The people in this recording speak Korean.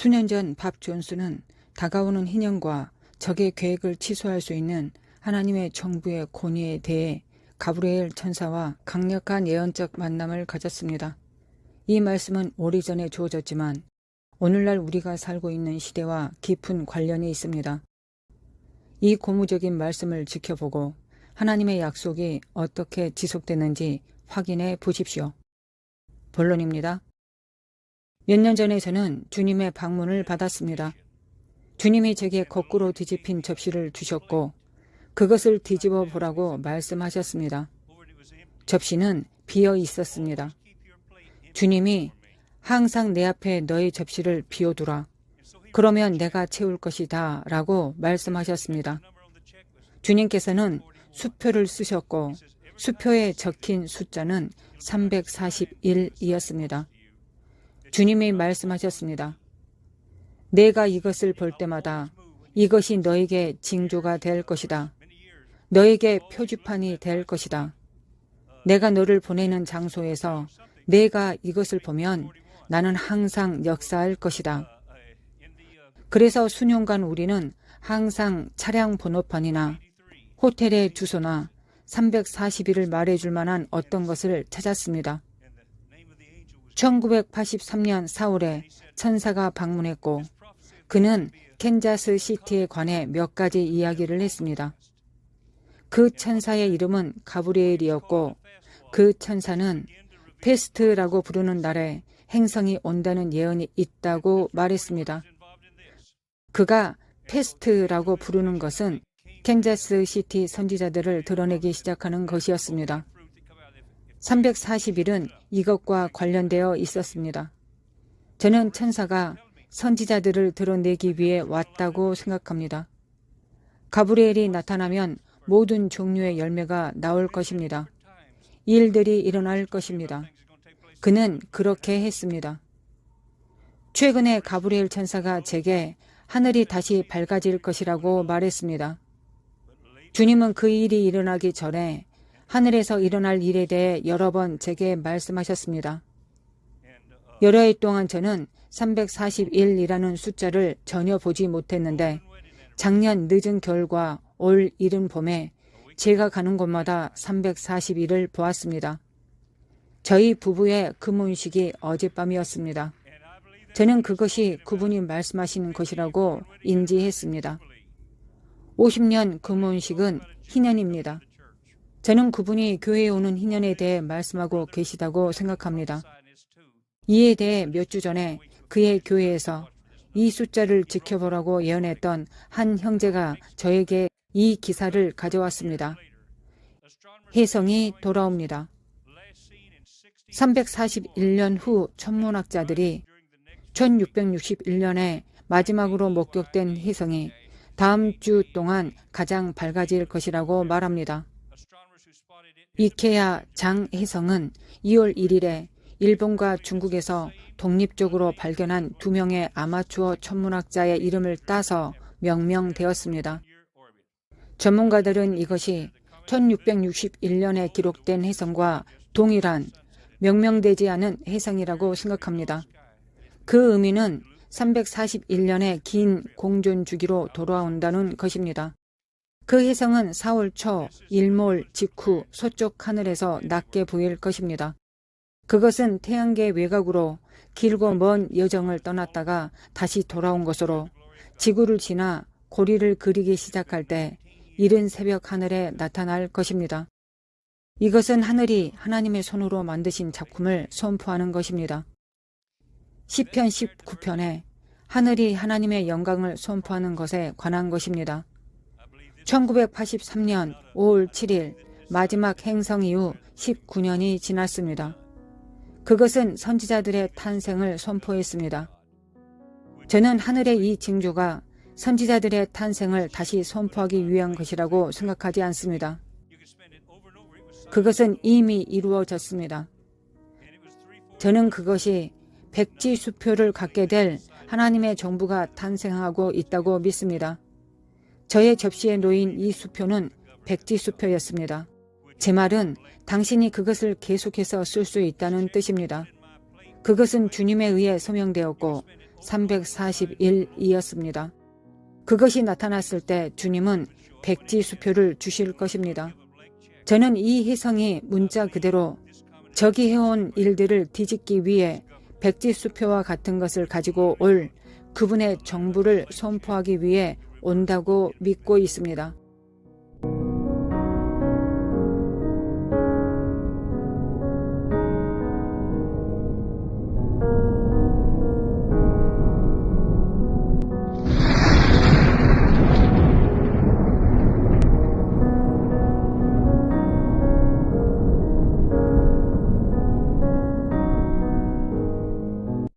수년 전 밥 존스는 다가오는 희년과 적의 계획을 취소할 수 있는 하나님의 정부의 권위에 대해 가브리엘 천사와 강력한 예언적 만남을 가졌습니다. 이 말씀은 오래전에 주어졌지만 오늘날 우리가 살고 있는 시대와 깊은 관련이 있습니다. 이 고무적인 말씀을 지켜보고 하나님의 약속이 어떻게 지속되는지 확인해 보십시오. 본론입니다. 몇 년 전에 저는 주님의 방문을 받았습니다. 주님이 제게 거꾸로 뒤집힌 접시를 주셨고 그것을 뒤집어 보라고 말씀하셨습니다. 접시는 비어 있었습니다. 주님이 항상 내 앞에 너의 접시를 비워두라. 그러면 내가 채울 것이다. 라고 말씀하셨습니다. 주님께서는 수표를 쓰셨고 수표에 적힌 숫자는 341이었습니다. 주님이 말씀하셨습니다. 내가 이것을 볼 때마다 이것이 너에게 징조가 될 것이다. 너에게 표지판이 될 것이다. 내가 너를 보내는 장소에서 내가 이것을 보면 나는 항상 역사할 것이다. 그래서 수년간 우리는 항상 차량 번호판이나 호텔의 주소나 341을 말해줄 만한 어떤 것을 찾았습니다. 1983년 4월에 천사가 방문했고 그는 캔자스 시티에 관해 몇 가지 이야기를 했습니다. 그 천사의 이름은 가브리엘이었고 그 천사는 페스트라고 부르는 날에 행성이 온다는 예언이 있다고 말했습니다. 그가 페스트라고 부르는 것은 캔자스 시티 선지자들을 드러내기 시작하는 것이었습니다. 340일은 이것과 관련되어 있었습니다. 저는 천사가 선지자들을 드러내기 위해 왔다고 생각합니다. 가브리엘이 나타나면 모든 종류의 열매가 나올 것입니다. 일들이 일어날 것입니다. 그는 그렇게 했습니다. 최근에 가브리엘 천사가 제게 하늘이 다시 밝아질 것이라고 말했습니다. 주님은 그 일이 일어나기 전에 하늘에서 일어날 일에 대해 여러 번 제게 말씀하셨습니다. 여러 해 동안 저는 341이라는 숫자를 전혀 보지 못했는데 작년 늦은 겨울과 올 이른 봄에 제가 가는 곳마다 341을 보았습니다. 저희 부부의 금혼식이 어젯밤이었습니다. 저는 그것이 그분이 말씀하시는 것이라고 인지했습니다. 50년 금혼식은 희년입니다. 저는 그분이 교회에 오는 희년에 대해 말씀하고 계시다고 생각합니다. 이에 대해 몇 주 전에 그의 교회에서 이 숫자를 지켜보라고 예언했던 한 형제가 저에게 이 기사를 가져왔습니다. 혜성이 돌아옵니다. 341년 후 천문학자들이 1661년에 마지막으로 목격된 혜성이 다음 주 동안 가장 밝아질 것이라고 말합니다. 이케아 장혜성은 2월 1일에 일본과 중국에서 독립적으로 발견한 두 명의 아마추어 천문학자의 이름을 따서 명명되었습니다. 전문가들은 이것이 1661년에 기록된 해성과 동일한 명명되지 않은 해성이라고 생각합니다. 그 의미는 341년의 긴 공존 주기로 돌아온다는 것입니다. 그 해성은 4월 초 일몰 직후 서쪽 하늘에서 낮게 보일 것입니다. 그것은 태양계 외곽으로 길고 먼 여정을 떠났다가 다시 돌아온 것으로 지구를 지나 고리를 그리기 시작할 때 이른 새벽 하늘에 나타날 것입니다. 이것은 하늘이 하나님의 손으로 만드신 작품을 선포하는 것입니다. 시편 19편에 하늘이 하나님의 영광을 선포하는 것에 관한 것입니다. 1983년 5월 7일 마지막 행성 이후 19년이 지났습니다. 그것은 선지자들의 탄생을 선포했습니다. 저는 하늘의 이 징조가 선지자들의 탄생을 다시 선포하기 위한 것이라고 생각하지 않습니다. 그것은 이미 이루어졌습니다. 저는 그것이 백지 수표를 갖게 될 하나님의 정부가 탄생하고 있다고 믿습니다. 저의 접시에 놓인 이 수표는 백지 수표였습니다. 제 말은 당신이 그것을 계속해서 쓸 수 있다는 뜻입니다. 그것은 주님에 의해 소명되었고 341이었습니다. 그것이 나타났을 때 주님은 백지 수표를 주실 것입니다. 저는 이 희성이 문자 그대로 적이 해온 일들을 뒤집기 위해 백지 수표와 같은 것을 가지고 올 그분의 정부를 선포하기 위해 온다고 믿고 있습니다.